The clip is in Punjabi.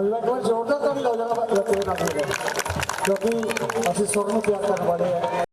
ਵੀ ਮੈਂ ਜਾਣਾ ਕਿਉਂਕਿ ਅਸੀਂ ਸੁਰ ਨੂੰ ਪਿਆਰ ਕਰਨ ਵਾਲੇ ਆ।